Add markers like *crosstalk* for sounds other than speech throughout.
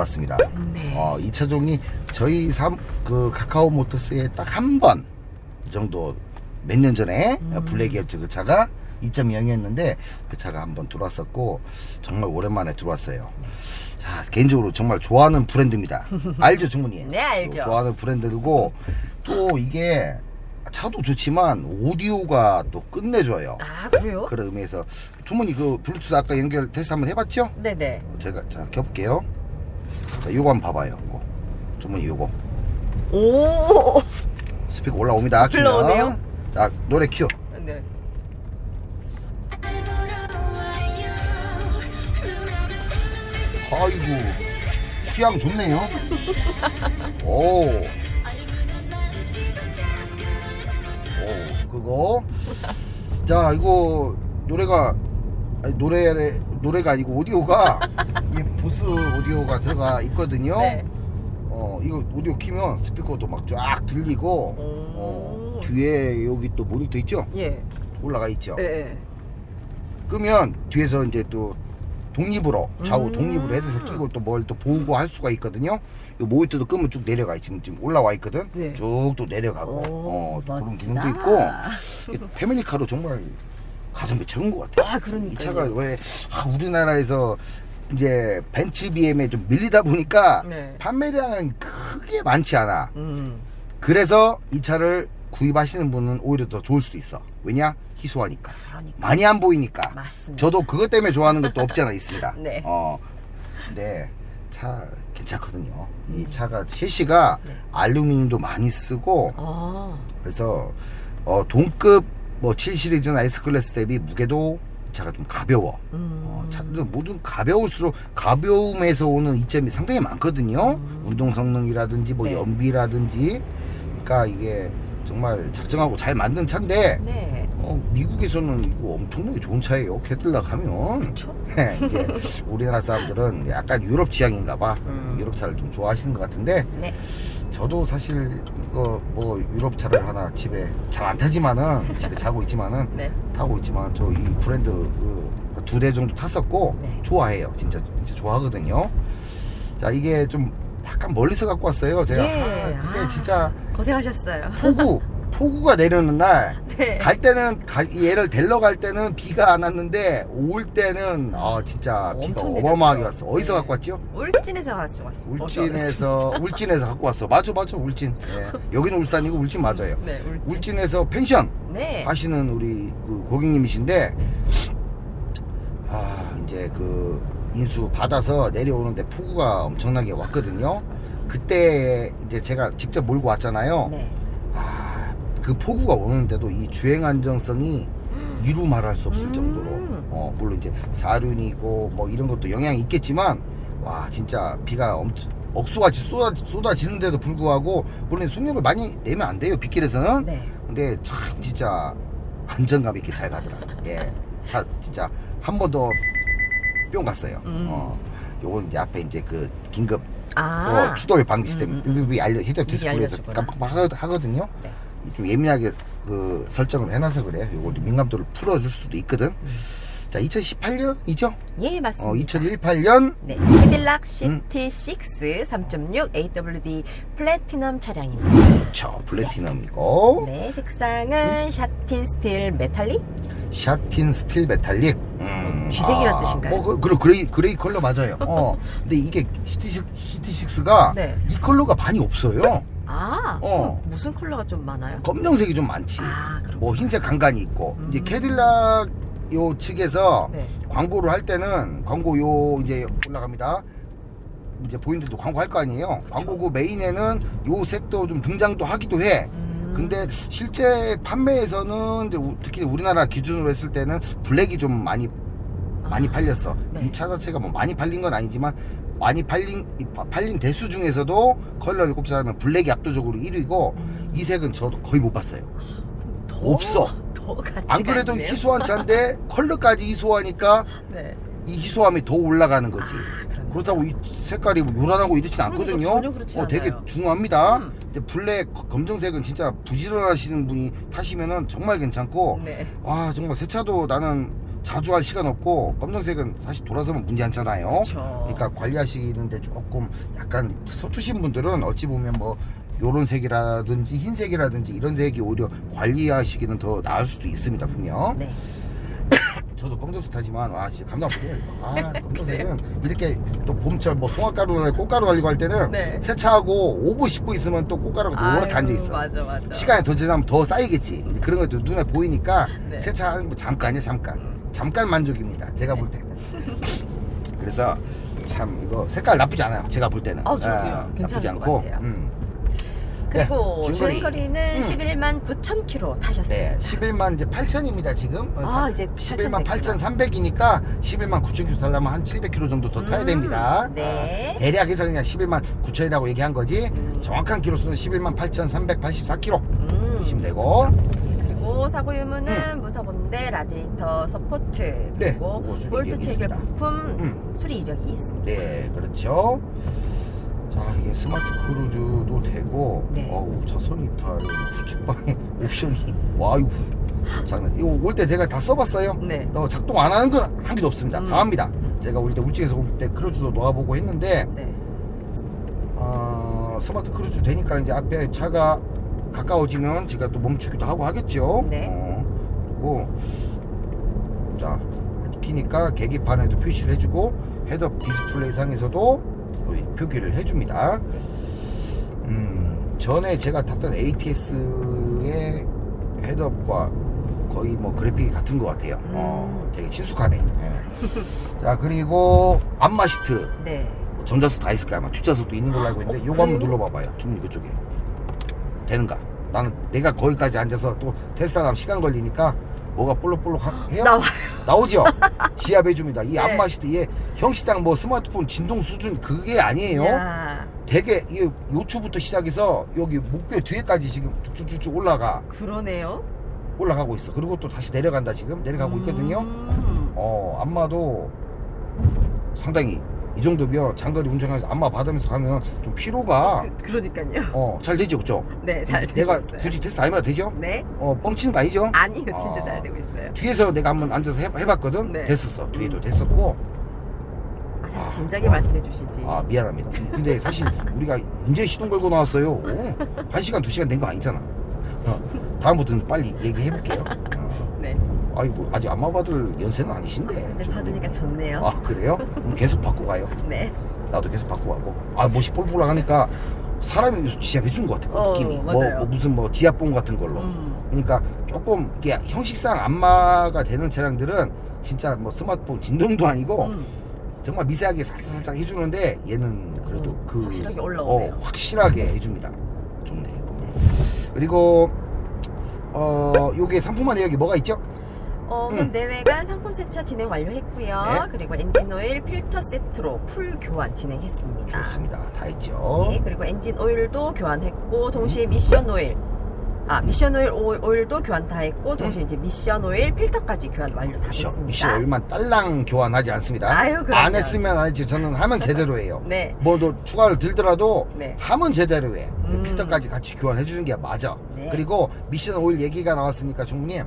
들어왔습니다. 네. 어, 이 차종이 저희 삼, 그 카카오 모터스에 딱 한 번 정도 몇 년 전에 음. 블랙이었죠. 그 차가 2.0이었는데 그 차가 한번 들어왔었고 정말 오랜만에 들어왔어요. 자, 개인적으로 정말 좋아하는 브랜드입니다. *laughs* 알죠, 주문이? 네, 알죠. 좋아하는 브랜드고 또 이게 차도 좋지만 오디오가 또 끝내줘요. 아 그래요? 그런 의미에서 주문이 그 블루투스 아까 연결 테스트 한번 해봤죠? 네네. 제가 자 켜볼게요. 자 요거 한번 봐봐요. 요거. 주문이 요거 오. 스피커 올라옵니다. 키면. 흘러오네요. 자 노래 큐. 네. 아이고 취향 좋네요. *laughs* 오. 오 그거. 자 이거 노래가 아니, 노래 노래가 아니고 오디오가 이 *laughs* 보스 오디오가 들어가 *laughs* 있거든요. 네. 어 이거 오디오 키면 스피커도 막 쫙 들리고 어, 뒤에 여기 또 모니터 있죠? 예. 올라가 있죠. 예. 예. 끄면 뒤에서 이제 또 독립으로 좌우 음. 독립으로 헤드셋 끼고 또 뭘 또 보고 할 수가 있거든요. 이 모니터도 끄면 쭉 내려가 지금 지금 올라와 있거든. 네. 쭉 또 내려가고 오, 어 그런 멋지다. 기능도 있고 *laughs* 이게 패밀리카로 정말 가성비 최고인 것 같아. 아, 그러니까요. 이 차가 왜 아, 우리나라에서 이제 벤츠 BM에 좀 밀리다 보니까 네. 판매량은 크게 많지 않아. 음. 그래서 이 차를 구입하시는 분은 오히려 더 좋을 수도 있어. 왜냐? 희소하니까. 그러니까. 많이 안 보이니까. 맞습니다. 저도 그것 때문에 좋아하는 것도 없지 않아 있습니다. *laughs* 네. 어. 근데 차 괜찮거든요. 이 차가 셰시가 네. 알루미늄도 많이 쓰고 아. 그래서 어 동급 뭐 7 시리즈나 S 클래스 대비 무게도 이 차가 좀 가벼워. 음. 어, 차들 모두 가벼울수록 가벼움에서 오는 이점이 상당히 많거든요. 음. 운동 성능이라든지 뭐 네. 연비라든지. 그러니까 이게 정말 작정하고 잘 만든 차인데 네. 어, 미국에서는 이거 엄청나게 좋은 차예요. 캐딜락 하면 그렇죠. 이제 우리나라 사람들은 약간 유럽 취향인가 봐. 음. 유럽 차를 좀 좋아하시는 것 같은데 네. 저도 사실 이거 뭐 유럽 차를 하나 집에 잘 안 타지만은 집에 자고 있지만은 *laughs* 네. 타고 있지만 저 이 브랜드 두 대 정도 탔었고 네. 좋아해요. 진짜 진짜 좋아하거든요. 자 이게 좀 약간 멀리서 갖고 왔어요. 제가 예. 아, 그때 아. 진짜 고생하셨어요. 폭우 폭우가 내리는 날 네. 갈 때는 가- 얘를 데리러 갈 때는 비가 안 왔는데 올 때는 아 진짜 비가 엄청 어마어마하게 내렸죠. 왔어. 어디서 네. 갖고 왔죠? 울진에서 왔어 왔어. 울진에서 울진에서 *laughs* 갖고 왔어. 맞아 맞아 울진. 예. 여기는 울산이고 울진 맞아요. 네. 울진. 울진에서 펜션 네. 하시는 우리 그 고객님이신데 아 이제 그 인수 받아서 내려오는데 폭우가 엄청나게 왔거든요. 맞아. 그때 이제 제가 직접 몰고 왔잖아요. 네. 아, 그 폭우가 오는데도 이 주행 안정성이 이루 말할 수 없을 음. 정도로 어 물론 이제 사륜이고 뭐 이런 것도 영향이 있겠지만 와 진짜 비가 엄청 억수같이 쏟아, 쏟아 지는데도 불구하고 물론 속력을 많이 내면 안 돼요 빗길에서는 네. 근데 참 진짜 안정감 있게 잘 가더라 예차 진짜 한 번 더 뿅 갔어요 음. 어 요건 이제 앞에 이제 그 긴급 아. 어, 추돌 방지 시스템 음, 음, 음. 이 알려 헤드업 디스플레이에서. 깜빡 하- 하거든요 네. 좀 예민하게 그 설정을 해놔서 그래요. 요거 민감도를 풀어줄 수도 있거든. 자, 2018년이죠? 예, 맞습니다. 어, 2018년 네, 캐딜락 음. CT6 3.6 AWD 플래티넘 차량입니다. 그쵸 플래티넘이고 네, 색상은 샤틴 스틸 메탈릭? 샤틴 스틸 메탈릭. 음, 쥐색이란 뜻인가요? 뭐 그, 그 그레이 그레이 컬러 맞아요. 어, *laughs* 근데 이게 시티 시티6가 네. 이 컬러가 많이 없어요. 아, 어. 그럼 무슨 컬러가 좀 많아요? 검정색이 좀 많지. 아. 뭐 흰색 간간이 있고 음. 이제 캐딜락 요 측에서 네. 광고를 할 때는 광고 요 이제 올라갑니다. 이제 본인들도 광고 할 거 아니에요. 광고 그 메인에는 요 색도 좀 등장도 하기도 해. 음. 근데 실제 판매에서는 이제 우- 특히 우리나라 기준으로 했을 때는 블랙이 좀 많이 많이 아, 팔렸어. 네. 이 차 자체가 뭐 많이 팔린 건 아니지만 많이 팔린 팔린 대수 중에서도 컬러를 꼽자면 블랙이 압도적으로 1위고 음. 이 색은 저도 거의 못 봤어요. 더, 없어. 더 안 그래도 있네요. 희소한 차인데 *laughs* 컬러까지 희소하니까 네. 이 희소함이 더 올라가는 거지. 아. 그렇다고 이 색깔이 뭐 요란하고 이렇진 않거든요. 그러니까 그렇지 어, 되게. 중요합니다. 음. 근데 블랙 거- 검정색은 진짜 부지런하시는 분이 타시면은 정말 괜찮고 네. 와 정말 새 차도 나는 자주 할 시간 없고 검정색은 사실 돌아서면 문제 않잖아요. 그렇죠. 그러니까 관리하시는데 조금 약간 서투신 분들은 어찌 보면 뭐 요런 색이라든지 흰색이라든지 이런 색이 오히려 관리하시기는 더 나을 수도 있습니다 분명 네. *coughs* 저도 검정색 타지만 와 진짜 감당 못해요 이거. 아 검정색은 이렇게 또 봄철 뭐 송화가루 꽃가루 관리고 할 때는 네. 세차하고 5분 10분 있으면 또 꽃가루가 노랗게 아유, 앉아 있어 맞아 맞아. 시간이 더 지나면 더 쌓이겠지 그런 것도 눈에 보이니까 네. 세차하는 거 잠깐이야 잠깐 음. 잠깐 만족입니다 제가 네. 볼 때는 그래서 참 이거 색깔 나쁘지 않아요 제가 볼 때는 아, 저도요. 예, 괜찮은 나쁘지 것 않고 같아요. 음. 그리고 네, 중거리. 주행거리는 음. 11만 9천 킬로 타셨습니다. 네 11만 이제 8천입니다 지금 어, 아, 자, 이제 11만 8,100 8,300이니까 11만 9천 킬로 타려면 한 700킬로 정도 더 타야 음, 됩니다 네. 어, 대략해서 그냥 11만 9천이라고 얘기한 거지 음. 정확한 킬로수는 11만 8,384킬로 음. 보시면 되고 그리고 사고 유무는 무사본데 라지에이터 서포트 네, 그리고 그거 수리 볼트 이력이 체결 있습니다. 부품 음. 수리 이력이 있습니다. 네, 그렇죠. 자, 이게 스마트 크루즈도 되고, 네. 어우, 차선 이탈 후측방에 옵션이, 와유, 장난. 이거 올 때 제가 다 써봤어요. 네. 어, 작동 안 하는 건 한 개도 없습니다. 음. 다 합니다. 제가 올 때 울진에서 올 때 크루즈도 놓아보고 했는데, 네. 어, 스마트 크루즈 되니까 이제 앞에 차가 가까워지면 제가 또 멈추기도 하고 하겠죠. 네. 어, 그리고 자 키니까 계기판에도 표시를 해주고 헤드업 디스플레이 상에서도 표기를 해줍니다. 음, 전에 제가 탔던 ATS의 헤드업과 거의 뭐 그래픽이 같은 것 같아요. 어, 음. 되게 친숙하네. 예. *laughs* 자 그리고 안마 시트 네. 전자석 다 있을 거야 아마 뒷좌석도 있는 걸로 알고 있는데 어, 요거 한번? 눌러봐봐요 주문이 그쪽에 되는가 나는 내가 거기까지 앉아서 또 테스트하면 시간 걸리니까 뭐가 볼록볼록 하- 해요? 나와요. 나오죠? 지압해 줍니다 이 네. 안마시트 얘 형식당 뭐 스마트폰 진동 수준 그게 아니에요 야, 되게 이 요추부터 시작해서 여기 목표 뒤에까지 지금 쭉쭉쭉쭉 올라가 그러네요. 올라가고 있어 그리고 또 다시 내려간다 지금 내려가고 있거든요 음. 어 안마도 상당히 이 정도면 장거리 운전하면서 안마 받으면서 가면 좀 피로가 그, 그러니까요. 어 잘 되죠 그죠? 네, 잘 되고 내가 있어요. 굳이 테스트 안 해봐도 되죠? 네. 어 뻥치는 거 아니죠? 아니요, 진짜 아. 잘 되고 있어요. 뒤에서 내가 한번 앉아서 해, 해봤거든? 네. 됐었어 뒤에도 됐었고 아, 참 아, 진작에 좋아. 말씀해 주시지. 아 미안합니다 근데 사실 우리가 이제 시동 걸고 나왔어요 오, 한 시간 두 시간 된 거 아니잖아 어, 다음부터는 빨리 얘기해볼게요 어, 네. 아이고 아직 안마 받을 연세는 아니신데 근데 받으니까 좋네요. 아 그래요? 그럼 계속 받고 가요 네. 나도 계속 바꾸고 하고 아 멋이 뿔뿔 나가니까 사람이 지압해 주는 것 같아 그 어, 느낌이 뭐, 맞아요. 뭐 무슨 뭐 지압봉 같은 걸로 음. 그러니까 조금 이게 형식상 안마가 되는 차량들은 진짜 뭐 스마트폰 진동도 아니고 음. 정말 미세하게 살짝살짝 해주는데 얘는 그래도 음, 그 확실하게 올라오네요. 어, 확실하게 해줍니다 좋네 그리고 어 요게 상품화 내역이 뭐가 있죠? 어, 우선 음. 내외관 상품 세차 진행 완료했고요. 네. 그리고 엔진 오일 필터 세트로 풀 교환 진행했습니다. 좋습니다 다 했죠 네, 그리고 엔진 오일도 교환했고 동시에 미션 오일 아 미션 오일 오- 오일도 교환 다 했고 동시에 이제 미션 오일 필터까지 교환 완료 다 됐습니다. 미션 얼마 딸랑 교환하지 않습니다 아유, 그럼요. 안 했으면 안 했지 저는 하면 제대로 해요 *laughs* 네. 뭐더 추가를 들더라도 네. 하면 제대로 해 음. 필터까지 같이 교환해 주는 게 맞아 네. 그리고 미션 오일 얘기가 나왔으니까 총무님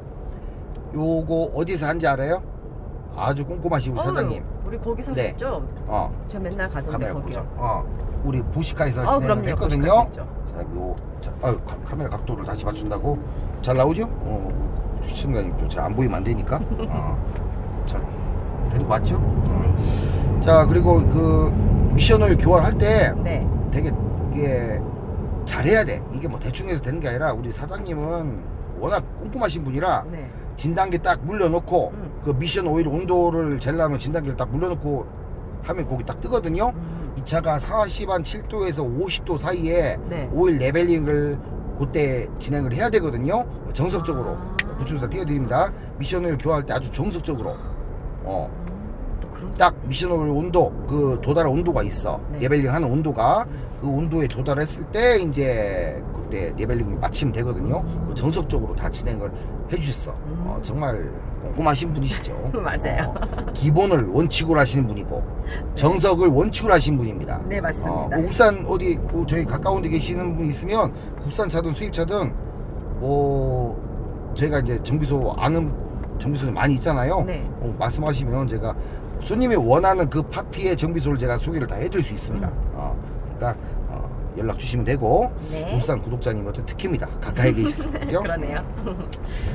요거 어디서 한지 알아요? 아주 꼼꼼하시고 사장님 우리 거기 네. 사셨죠? 어 저 맨날 가던데 카메라 거기요. 보죠 어 우리 보시카에서 아, 진행을 그럼요. 했거든요 거기까지. 자, 요, 자, 아유, 카, 카메라 각도를 다시 맞춘다고 잘 나오죠? 어, 그 시청자님 잘안 보이면 안 되니까 *laughs* 어, 잘 되는 거 맞죠? 어. 자 그리고 그 미션을 교환할 때 네. 되게 이게 잘해야 돼. 이게 뭐 대충 해서 되는 게 아니라 우리 사장님은 워낙 꼼꼼하신 분이라 네. 진단기 딱 물려놓고 음. 그 미션 오일 온도를 재려면 진단기를 딱 물려놓고 하면 거기 딱 뜨거든요. 음. 이 차가 40한 7도에서 50도 사이에 네. 오일 레벨링을 그때 진행을 해야 되거든요. 정석적으로 아. 부추에서 띄워드립니다. 미션 오일 교환할 때 아주 정석적으로 어. 음, 딱 미션 오일 온도 그 도달한 온도가 있어 네. 레벨링 하는 온도가 음. 그 온도에 도달했을 때 이제 그 때 레벨링이 마치면 되거든요 그 정석적으로 다 진행을 해주셨어 음. 어, 정말 꼼꼼하신 분이시죠 *laughs* 맞아요. 어, 기본을 원칙으로 하시는 분이고 정석을 원칙으로 하신 분입니다 네, 맞습니다. 어, 뭐 울산 어디 뭐 저희 가까운 데 계시는 분 있으면 국산 차든 수입 차든 뭐 저희가 이제 정비소 아는 정비소는 많이 있잖아요. 네. 어, 말씀하시면 제가 손님이 원하는 그 파티의 정비소를 제가 소개를 다 해드릴 수 있습니다. 음. 어, 그러니까 어, 연락 주시면 되고 네. 울산 구독자님한테 특혜입니다. 가까이 계시죠? *laughs* 그러네요.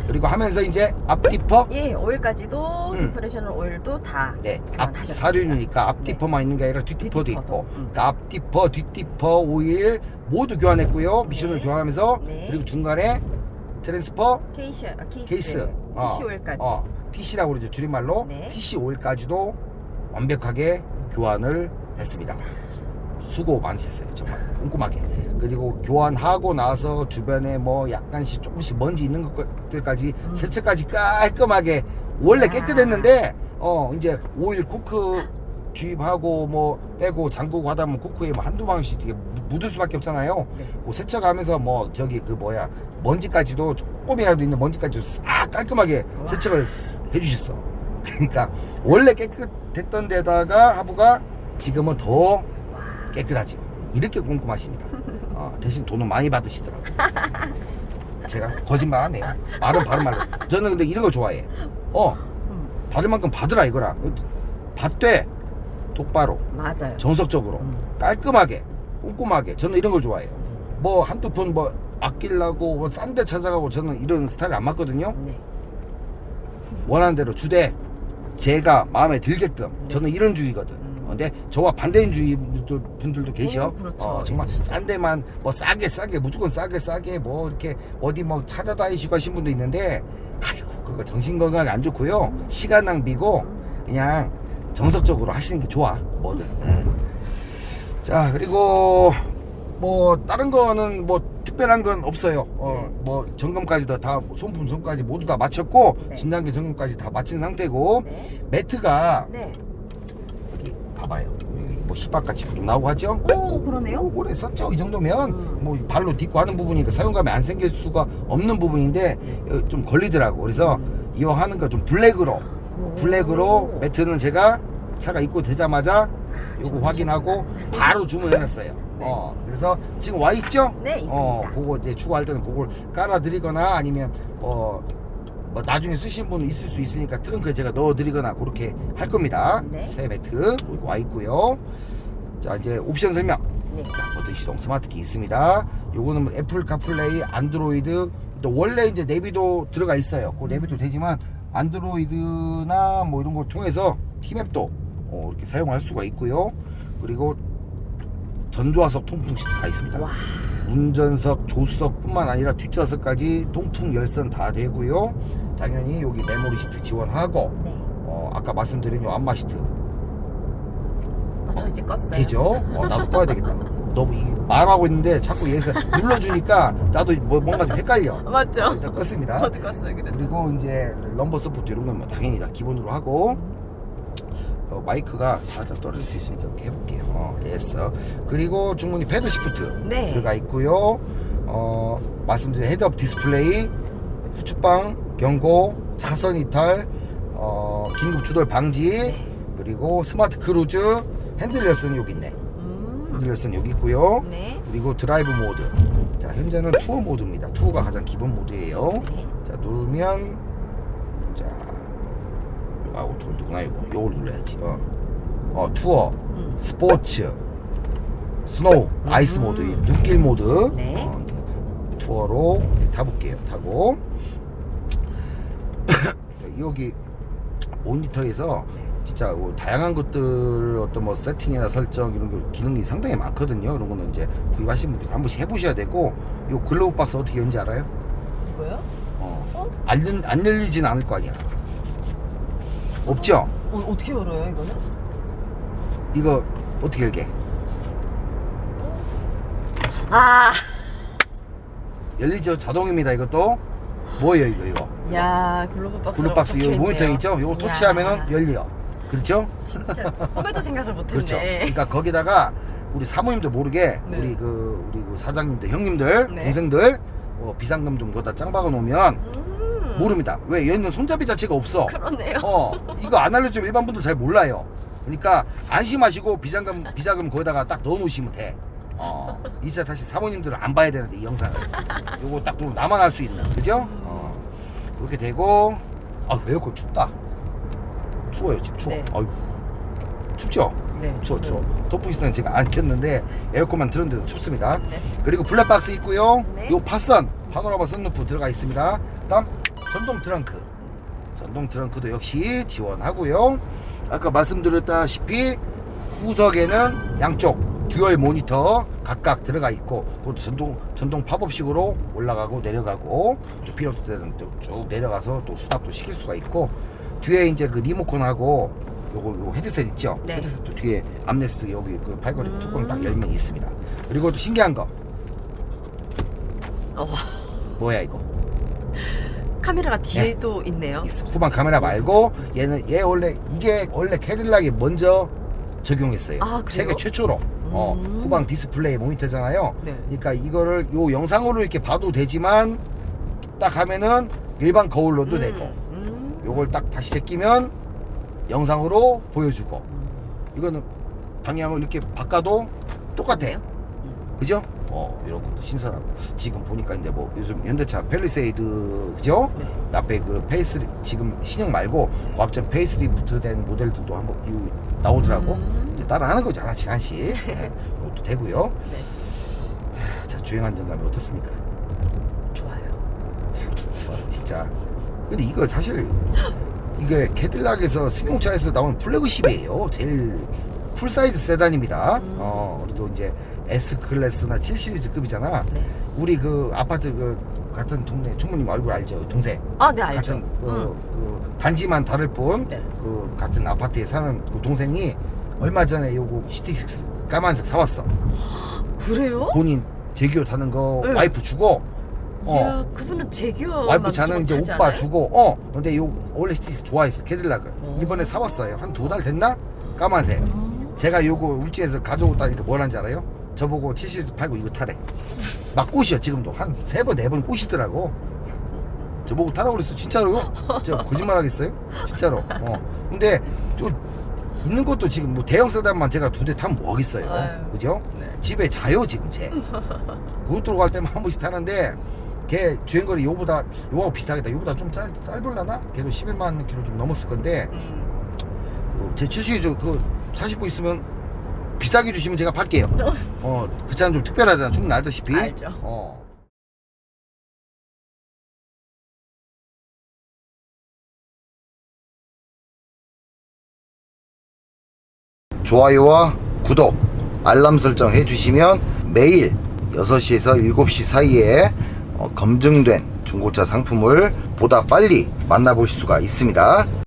그리고 하면서 이제 앞디퍼 예, 오일까지도 음. 디프레셔널 오일도 다 네, 앞 교환하셨습니다. 사륜이니까 앞디퍼만 있는 게 아니라 뒷디퍼도 뒷디퍼도. 있고 음. 그러니까 앞디퍼, 뒷디퍼 오일 모두 교환했고요. 미션을 네. 교환하면서 네. 그리고 중간에 트랜스퍼 케이스, 아, 케이스, 케이스 어, 오일까지. 어, TC라고 그러죠 줄임말로 네. TC 오일까지도 완벽하게 교환을 했습니다. 수고 많으셨어요 정말 꼼꼼하게 그리고 교환하고 나서 주변에 뭐 약간씩 조금씩 먼지 있는 것들까지 음. 세척까지 깔끔하게 원래 야. 깨끗했는데 어 이제 오일 코크 주입하고 뭐 빼고 잠그고 하다 보면 코크에 뭐 한두 방씩 이게 무- 묻을 수밖에 없잖아요 네. 그 세척하면서 뭐 저기 그 뭐야 먼지까지도 조금이라도 있는 먼지까지도 싹 깔끔하게 와. 세척을 해주셨어 그러니까 원래 깨끗했던 데다가 하부가 지금은 더 깨끗하죠. 이렇게 꼼꼼하십니다. *laughs* 어, 대신 돈은 많이 받으시더라고요. 제가 거짓말 안 해요. 말은 바른 말로. 저는 근데 이런 거 좋아해. 어, 음, 받을 만큼 받으라 이거라. 받되 똑바로, 맞아요. 정석적으로, 음. 깔끔하게, 꼼꼼하게. 저는 이런 걸 좋아해요. 뭐 한두 푼 뭐 아끼려고 뭐 싼 데 찾아가고 저는 이런 스타일 안 맞거든요. 네. 원하는 대로 주되 제가 마음에 들게끔 네. 저는 이런 주의거든. 음. 어, 근데 저와 반대인 주의 분들도 계셔. 오, 그렇죠. 어, 정말 있으시죠. 싼 데만 뭐 싸게 싸게 무조건 싸게 싸게 뭐 이렇게 어디 뭐 찾아다니시고 하신 분도 있는데 아이고 그거 정신 건강에 안 좋고요. 시간 낭비고 그냥 정석적으로 하시는 게 좋아. 뭐든. 음. 자 그리고 뭐 다른 거는 뭐 특별한 건 없어요. 어 네. 뭐 점검까지도 다 손품 손까지 모두 다 마쳤고 네. 진단기 점검까지 다 마친 상태고 네. 매트가 네. 봐봐요. 뭐 시박같이 좀 나오고 하죠. 오, 그러네요. 오래 썼죠. 이 정도면 음. 뭐 발로 딛고 하는 부분이니까 사용감이 안 생길 수가 없는 부분인데 어, 좀 걸리더라고. 그래서 이용하는 거 좀 블랙으로 오. 블랙으로 매트는 제가 차가 입고 되자마자 요거 좋은 확인하고 바로 주문해놨어요. *laughs* 네. 어, 그래서 지금 와 있죠? 네, 있습니다. 어, 그거 이제 추가할 때는 그걸 깔아드리거나 아니면 어, 뭐 나중에 쓰신 분은 있을 수 있으니까 트렁크에 제가 넣어드리거나 그렇게 할 겁니다. 네. 새 매트 와 있고요. 자 이제 옵션 설명. 네. 자, 버튼 시동 스마트키 있습니다. 요거는 뭐 애플 카플레이, 안드로이드, 또 원래 이제 내비도 들어가 있어요. 그 내비도 되지만 안드로이드나 뭐 이런 걸 통해서 티맵도 어, 이렇게 사용할 수가 있고요. 그리고 전조화석 통풍 시트 다 있습니다. 와. 운전석, 조수석뿐만 아니라 뒷좌석까지 통풍 열선 다 되고요. 당연히 여기 메모리 시트 지원하고 네. 어, 아까 말씀드린 요 안마 시트 아, 저 이제 껐어요. 되죠? 어, 나도 꺼야 되겠다. 너무 이 말하고 있는데 자꾸 얘에서 눌러주니까 나도 뭐 뭔가 좀 헷갈려. *laughs* 맞죠? 일단 껐습니다. 저도 껐어요. 그래서. 그리고 이제 럼버 서포트 이런 건 뭐 당연히 다 기본으로 하고 어, 마이크가 살짝 떨어질 수 있으니까 이렇게 해볼게요. 어, 됐어. 그리고 중문이 패드 시프트 네. 들어가 있고요. 어, 말씀드린 헤드업 디스플레이, 후추방, 경고, 차선 이탈, 어, 긴급 추돌 방지, 네. 그리고 스마트 크루즈, 핸들 열선 여기 있네. 음. 핸들 열선 여기 있고요. 네. 그리고 드라이브 모드. 자, 현재는 투어 모드입니다. 투어가 가장 기본 모드예요. 네. 자, 누르면 자, 아, 오토 누구나 이거. 요걸 눌러야지. 어. 어, 투어, 음. 스포츠, 스노우, 아이스 음. 모드, 눈길 모드. 네. 어, 투어로 타볼게요. 타고 *coughs* 여기 모니터에서 진짜 뭐 다양한 것들 어떤 뭐 세팅이나 설정 이런 거 기능이 상당히 많거든요. 이런 거는 이제 구입하신 분께서 한 번씩 해보셔야 되고 요 글로브 박스 어떻게 연지 알아요? 이거요? 어. 어? 안, 열- 안 열리진 않을 거 아니야. 없죠? 어, 어떻게 열어요, 이거는? 이거 어떻게 열게? 아, 열리죠? 자동입니다. 이것도 뭐예요 이거 이거? 야, 글로브 박스. 글로브 박스 요 모니터 있죠? 요거 터치하면은 열려. 그렇죠? 진짜 꿈에도 생각을 못했네. 그렇죠. 그러니까 거기다가 우리 사모님도 모르게 네. 우리 그 우리 그 사장님들, 형님들, 네. 동생들 뭐 비상금 좀 거기다 짱 박아 놓으면 음. 모릅니다. 왜 얘는 손잡이 자체가 없어. 그러네요. 어 이거 안 알려주면 일반 분들 잘 몰라요. 그러니까 안심하시고 비상금 비자금 거기다가 딱 넣어 놓으시면 돼. 어 이제 다시 사모님들은 안 봐야 되는데 이 영상을 요거 딱 누르면 나만 알 수 있는 그죠? 어 그렇게 되고 아 에어컨 춥다. 추워요 지금 추워. 네. 아유 춥죠? 네. 추워 추워. 돋보기스는 지금 안 켰는데 에어컨만 틀었는데도 춥습니다. 네. 그리고 블랙박스 있고요. 네. 요 파선 파노라마 선루프 들어가 있습니다. 다음 전동 트렁크. 전동 트렁크도 역시 지원하고요. 아까 말씀드렸다시피 후석에는 양쪽 듀얼 모니터 각각 들어가 있고 또 전동 전동 팝업식으로 올라가고 내려가고 또 필요 없을 때는 또 쭉 내려가서 또 수납도 시킬 수가 있고 뒤에 이제 그 리모컨하고 요거 요 헤드셋 있죠? 네. 헤드셋도 뒤에 암레스트 여기 그 팔걸이 음. 뚜껑 딱 열면 있습니다. 그리고 또 신기한 거 어, 뭐야 이거? 카메라가 뒤에도 있네요. 있어. 후방 카메라 말고 얘는 얘 원래 이게 원래 캐딜락이 먼저 적용했어요. 아, 그래요? 세계 최초로 어, 음. 후방 디스플레이 모니터잖아요. 네. 그러니까 이거를 요 영상으로 이렇게 봐도 되지만 딱 하면은 일반 거울로도 음, 되고 음. 요걸 딱 다시 제끼면 영상으로 보여주고 음. 이거는 방향을 이렇게 바꿔도 똑같아. 그래요? 그죠? 어, 이런 것도 신선하고. 지금 보니까 이제 뭐 요즘 현대차 펠리세이드, 그죠? 네. 앞에 그 페이스, 지금 신형 말고 과학적 페이스리프트 된 모델들도 한번 이- 나오더라고. 음. 이제 따라 하는 거죠. 하나씩 하나씩. *laughs* 네, 이것도 되고요. 네. 자, 주행 안정감이 어떻습니까? 좋아요. 저 진짜. 근데 이거 사실 이게 캐딜락에서 승용차에서 나온 플래그십이에요. 제일 풀사이즈 세단입니다. 음. 어, 우리도 이제 S 클래스나 7 시리즈급이잖아. 네. 우리 그 아파트 그 같은 동네 총무님 얼굴 알죠? 동생. 아, 네, 알죠. 같은 그, 음. 그 단지만 다를 뿐 네. 그 같은 아파트에 사는 그 동생이 얼마 전에 요거 시티식스 까만색 사왔어. 그래요? 본인 제기어 타는 거 네. 와이프 주고 어 이야, 그분은 제규어 와이프 자는 이제 오빠 주고 어 근데 요 원래 시티스 좋아했어 캐딜락을 오. 이번에 사왔어요 한 두 달 됐나 까만색 음. 제가 요거 울지에서 가져오다니까 뭘 한지 알아요? 저보고 70 팔고 이거 타래 막 꼬시요 지금도 한 세 번 네 번 꼬시더라고 저보고 타라고 그랬어 진짜로요? 제가 거짓말 하겠어요? 진짜로 어 근데 또 있는 것도 지금 뭐 대형 세단만 제가 두 대 타면 뭐 하겠어요 아유. 그죠? 네. 집에 자요 지금 쟤 고속도로 갈 때만 한 번씩 타는데 걔 주행거리 요보다 요하고 비슷하겠다 요보다 좀 짧, 짧을라나? 걔도 11만 킬로 좀 넘었을 건데 음. 그제 70주 그 40부 있으면 비싸게 주시면 제가 팔게요 어그 차는 좀 특별하잖아 충분 알다시피 알죠. 어. 좋아요와 구독, 알람 설정 해주시면 매일 6시에서 7시 사이에 어, 검증된 중고차 상품을 보다 빨리 만나보실 수가 있습니다.